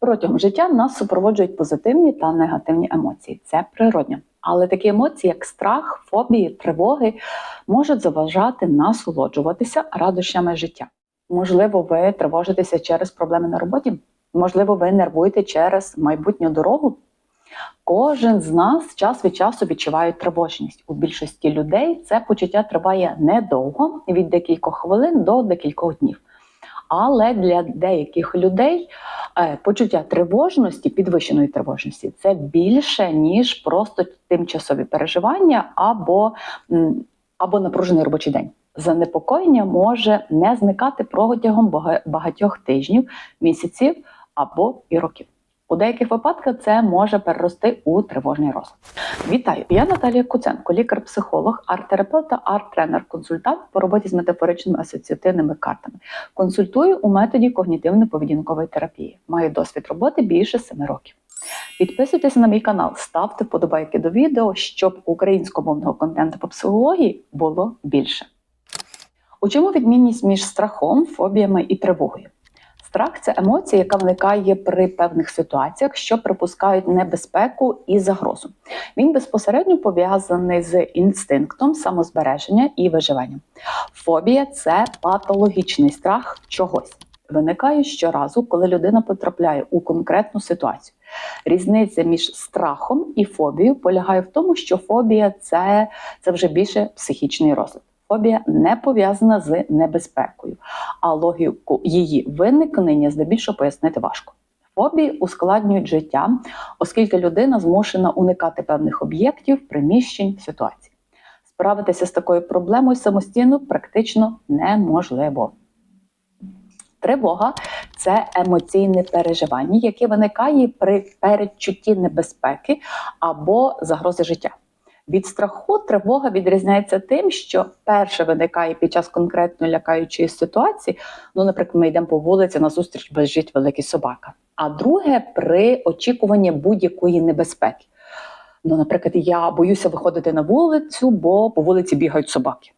Протягом життя нас супроводжують позитивні та негативні емоції. Це природньо. Але такі емоції, як страх, фобії, тривоги, можуть заважати насолоджуватися радощами життя. Можливо, ви тривожитеся через проблеми на роботі, можливо, ви нервуєте через майбутню дорогу. Кожен з нас час від часу відчуває тривожність. У більшості людей це почуття триває недовго, від декількох хвилин до декількох днів. Але для деяких людей е, почуття тривожності, підвищеної тривожності, це більше ніж просто тимчасові переживання або, або напружений робочий день. Занепокоєння може не зникати протягом бага- багатьох тижнів, місяців або і років. У деяких випадках це може перерости у тривожний розлад. Вітаю! Я Наталія Куценко, лікар-психолог, арт-терапевт та арт-тренер-консультант по роботі з метафоричними асоціативними картами. Консультую у методі когнітивно-поведінкової терапії. Маю досвід роботи більше 7 років. Підписуйтесь на мій канал, ставте вподобайки до відео, щоб українськомовного контенту по психології було більше. У чому відмінність між страхом, фобіями і тривогою? Страх це емоція, яка виникає при певних ситуаціях, що припускають небезпеку і загрозу. Він безпосередньо пов'язаний з інстинктом самозбереження і виживання. Фобія це патологічний страх чогось. Виникає щоразу, коли людина потрапляє у конкретну ситуацію. Різниця між страхом і фобією полягає в тому, що фобія це, це вже більше психічний розлад. Фобія не пов'язана з небезпекою, а логіку її виникнення здебільшого пояснити важко. Фобії ускладнюють життя, оскільки людина змушена уникати певних об'єктів, приміщень, ситуацій. Справитися з такою проблемою самостійно практично неможливо. Тривога це емоційне переживання, яке виникає при передчутті небезпеки або загрози життя. Від страху тривога відрізняється тим, що перше виникає під час конкретно лякаючої ситуації. Ну, наприклад, ми йдемо по вулиці на зустріч безжить великий собака. А друге при очікуванні будь-якої небезпеки. Ну, наприклад, я боюся виходити на вулицю, бо по вулиці бігають собаки.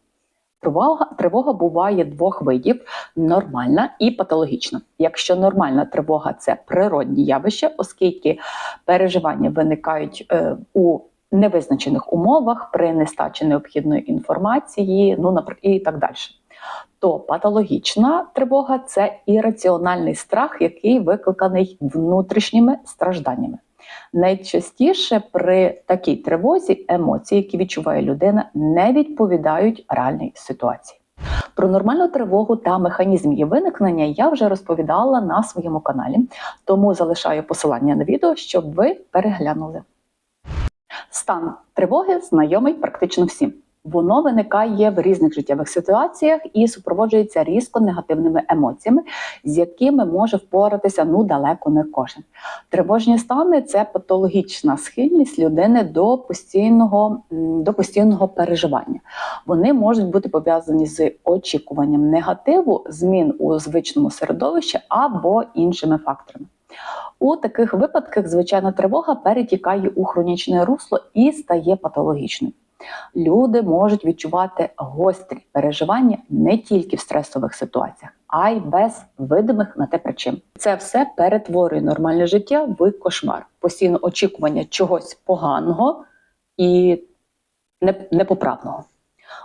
Тривога, тривога буває двох видів: нормальна і патологічна. Якщо нормальна тривога це природні явище, оскільки переживання виникають е, у невизначених умовах при нестачі необхідної інформації, ну і так далі. То патологічна тривога це ірраціональний страх, який викликаний внутрішніми стражданнями. Найчастіше при такій тривозі емоції, які відчуває людина, не відповідають реальній ситуації. Про нормальну тривогу та механізм її виникнення я вже розповідала на своєму каналі, тому залишаю посилання на відео, щоб ви переглянули. Стан тривоги знайомий практично всім. Воно виникає в різних життєвих ситуаціях і супроводжується різко негативними емоціями, з якими може впоратися ну далеко не кожен. Тривожні стани це патологічна схильність людини до постійного, до постійного переживання. Вони можуть бути пов'язані з очікуванням негативу, змін у звичному середовищі або іншими факторами. У таких випадках звичайна тривога перетікає у хронічне русло і стає патологічною. Люди можуть відчувати гострі переживання не тільки в стресових ситуаціях, а й без видимих на те причин. Це все перетворює нормальне життя в кошмар, постійне очікування чогось поганого і непоправного.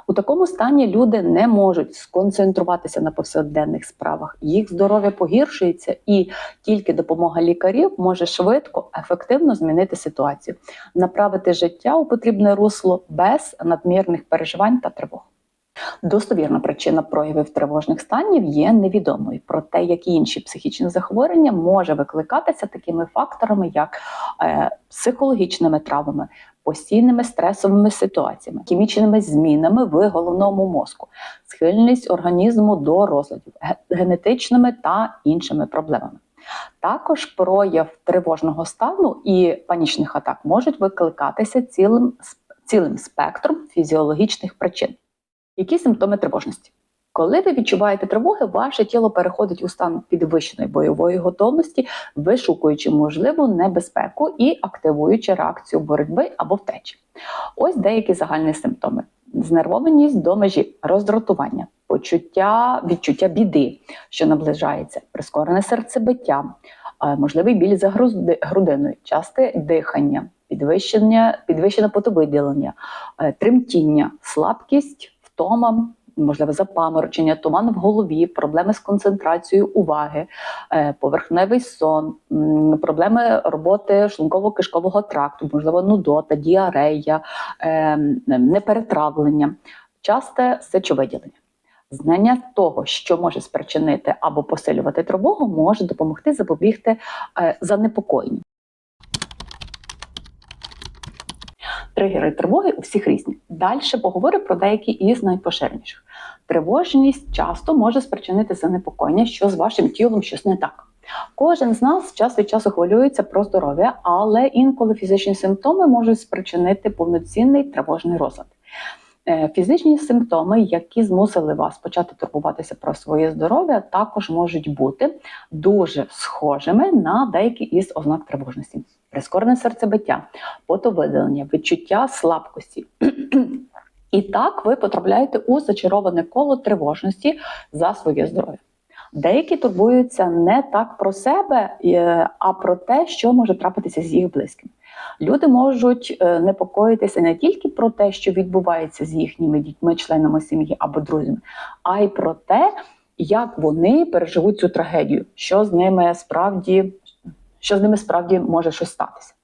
У такому стані люди не можуть сконцентруватися на повсякденних справах. Їх здоров'я погіршується, і тільки допомога лікарів може швидко, ефективно змінити ситуацію, направити життя у потрібне русло без надмірних переживань та тривог. Достовірна причина проявів тривожних станів є невідомою, проте як і інші психічні захворювання може викликатися такими факторами, як е, психологічними травмами, постійними стресовими ситуаціями, хімічними змінами в головному мозку, схильність організму до розладів, генетичними та іншими проблемами. Також прояв тривожного стану і панічних атак можуть викликатися цілим, цілим спектром фізіологічних причин. Які симптоми тривожності? Коли ви відчуваєте тривоги, ваше тіло переходить у стан підвищеної бойової готовності, вишукуючи можливу небезпеку і активуючи реакцію боротьби або втечі. Ось деякі загальні симптоми: знервованість до межі, роздратування, почуття відчуття біди, що наближається, прискорене серцебиття, е, можливий біль за груди- грудиною, часте дихання, підвищення, підвищене потовиділення, е, тремтіння, слабкість, втома. Можливе запаморочення, туман в голові, проблеми з концентрацією уваги, е, поверхневий сон, проблеми роботи шлунково-кишкового тракту, можливо, нудота, діарея, е, неперетравлення, часте сечовиділення. Знання того, що може спричинити або посилювати тривогу, може допомогти запобігти е, занепокоєнню. Тригери тривоги у всіх різні. Далі поговорю про деякі із найпоширеніших. Тривожність часто може спричинити занепокоєння, що з вашим тілом щось не так. Кожен з нас час від часу хвилюється про здоров'я, але інколи фізичні симптоми можуть спричинити повноцінний тривожний розлад. Е, Фізичні симптоми, які змусили вас почати турбуватися про своє здоров'я, також можуть бути дуже схожими на деякі із ознак тривожності: прискорене серцебиття, потовиділення, відчуття слабкості. І так ви потрапляєте у зачароване коло тривожності за своє здоров'я. Деякі турбуються не так про себе, е, а про те, що може трапитися з їх близьким. Люди можуть е, непокоїтися не тільки про те, що відбувається з їхніми дітьми, членами сім'ї або друзями, а й про те, як вони переживуть цю трагедію, що з ними справді, що з ними справді може щось статися.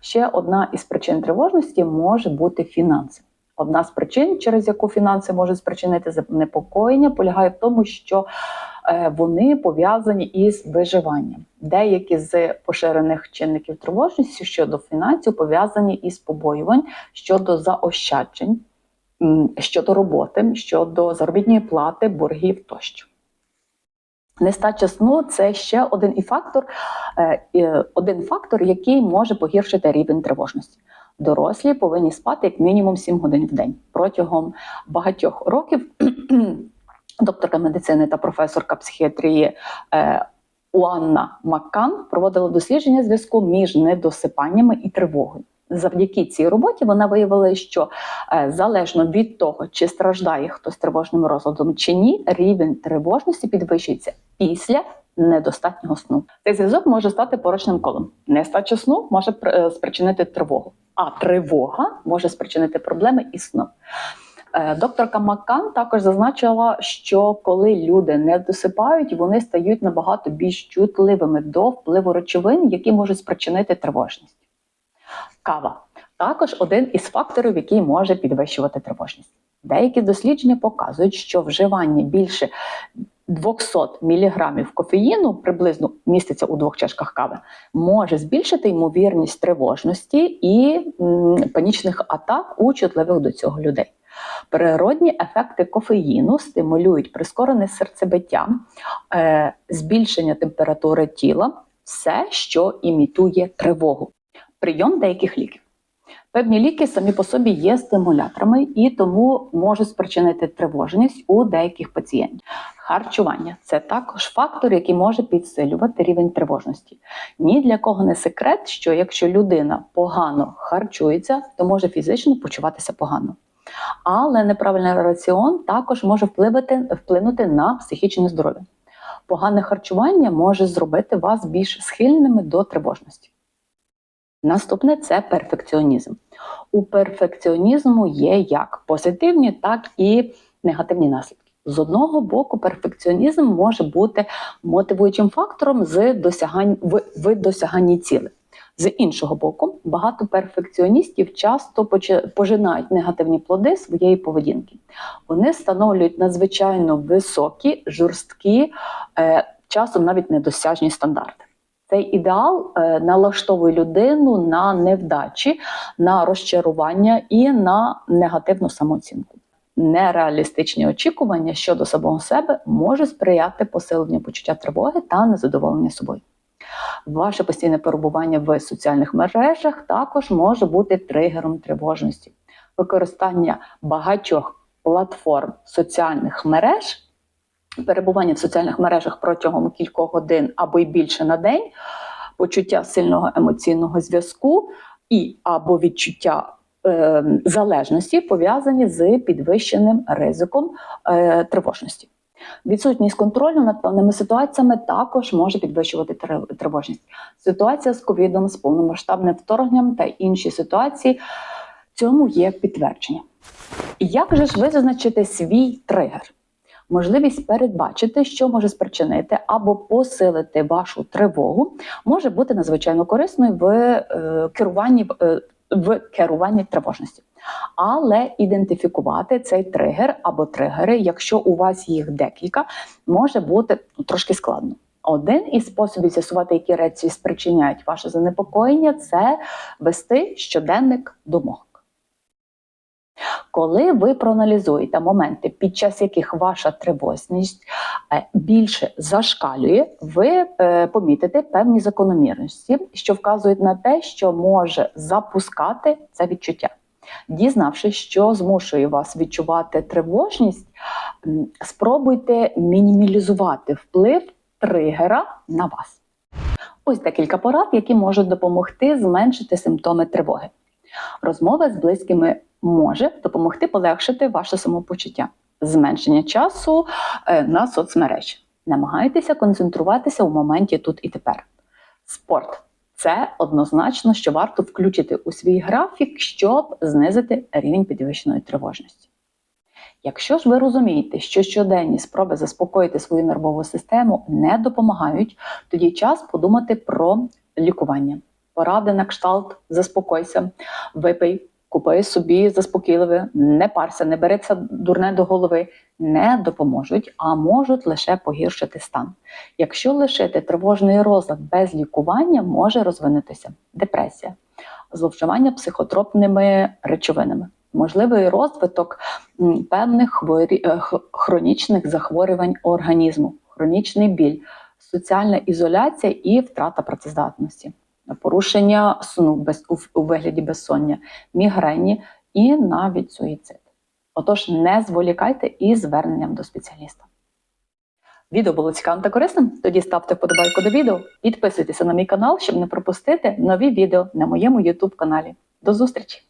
Ще одна із причин тривожності може бути фінанси. Одна з причин, через яку фінанси можуть спричинити занепокоєння, полягає в тому, що вони пов'язані із виживанням. Деякі з поширених чинників тривожності щодо фінансів пов'язані із побоювань щодо заощаджень, щодо роботи, щодо заробітної плати, боргів тощо. Нестача сну це ще один і фактор, е, е, один фактор, який може погіршити рівень тривожності. Дорослі повинні спати як мінімум 7 годин в день протягом багатьох років. Докторка медицини та професорка психіатрії е, Уанна Маккан проводила дослідження зв'язку між недосипаннями і тривогою. Завдяки цій роботі вона виявила, що е, залежно від того, чи страждає хтось тривожним розладом чи ні, рівень тривожності підвищується після недостатнього сну. Цей зв'язок може стати порочним колом. Нестача сну може е, спричинити тривогу, а тривога може спричинити проблеми із сном. Е, Докторка Маккан також зазначила, що коли люди не досипають, вони стають набагато більш чутливими до впливу речовин, які можуть спричинити тривожність. Кава також один із факторів, який може підвищувати тривожність. Деякі дослідження показують, що вживання більше 200 мг кофеїну, приблизно міститься у двох чашках кави, може збільшити ймовірність тривожності і панічних атак у чутливих до цього людей. Природні ефекти кофеїну стимулюють прискорене серцебиття, е, збільшення температури тіла, все, що імітує тривогу. Прийом деяких ліків. Певні ліки самі по собі є стимуляторами і тому можуть спричинити тривожність у деяких пацієнтів. Харчування це також фактор, який може підсилювати рівень тривожності. Ні для кого не секрет, що якщо людина погано харчується, то може фізично почуватися погано. Але неправильний раціон також може впливати, вплинути на психічне здоров'я. Погане харчування може зробити вас більш схильними до тривожності. Наступне це перфекціонізм. У перфекціонізму є як позитивні, так і негативні наслідки. З одного боку, перфекціонізм може бути мотивуючим фактором з досягань в, в досяганні цілей. З іншого боку, багато перфекціоністів часто пожинають негативні плоди своєї поведінки. Вони встановлюють надзвичайно високі, жорсткі, е, часом навіть недосяжні стандарти. Цей ідеал е, налаштовує людину на невдачі, на розчарування і на негативну самооцінку. Нереалістичні очікування щодо самого себе можуть сприяти посиленню почуття тривоги та незадоволення собою. Ваше постійне перебування в соціальних мережах також може бути тригером тривожності. Використання багатьох платформ соціальних мереж, перебування в соціальних мережах протягом кількох годин або й більше на день, почуття сильного емоційного зв'язку і або відчуття е, залежності пов'язані з підвищеним ризиком е, тривожності. Відсутність контролю над певними ситуаціями також може підвищувати тривожність. Ситуація з ковідом, з повномасштабним вторгненням та інші ситуації цьому є підтвердження. Як же ж визначити свій тригер? Можливість передбачити, що може спричинити або посилити вашу тривогу, може бути надзвичайно корисною в е, керуванні е, в керуванні тривожністю. Але ідентифікувати цей тригер або тригери, якщо у вас їх декілька, може бути ну, трошки складно. Один із способів з'ясувати, які речі спричиняють ваше занепокоєння, це вести щоденник думок. Коли ви проаналізуєте моменти, під час яких ваша тривожність е, більше зашкалює, ви е, помітите певні закономірності, що вказують на те, що може запускати це відчуття. Дізнавшись, що змушує вас відчувати тривожність, спробуйте мінімалізувати вплив тригера на вас. Ось декілька порад, які можуть допомогти зменшити симптоми тривоги. Розмова з близькими може допомогти полегшити ваше самопочуття, зменшення часу е, на соцмережі. Намагайтеся концентруватися у моменті тут і тепер. Спорт це однозначно, що варто включити у свій графік, щоб знизити рівень підвищеної тривожності. Якщо ж ви розумієте, що щоденні спроби заспокоїти свою нервову систему не допомагають, тоді час подумати про лікування. Поради на кшталт, заспокойся, випий, купи собі заспокійливе, не парся, не це дурне до голови, не допоможуть, а можуть лише погіршити стан. Якщо лишити тривожний розлад без лікування, може розвинутися депресія, зловживання психотропними речовинами, можливий розвиток певних хворі... е, хронічних захворювань організму, хронічний біль, соціальна ізоляція і втрата працездатності, порушення сну без... у- у вигляді безсоння, мігрені і навіть суїцид. Отож, не зволікайте із зверненням до спеціаліста. Відео було цікавим та корисним? Тоді ставте вподобайку до відео, підписуйтеся на мій канал, щоб не пропустити нові відео на моєму YouTube каналі. До зустрічі!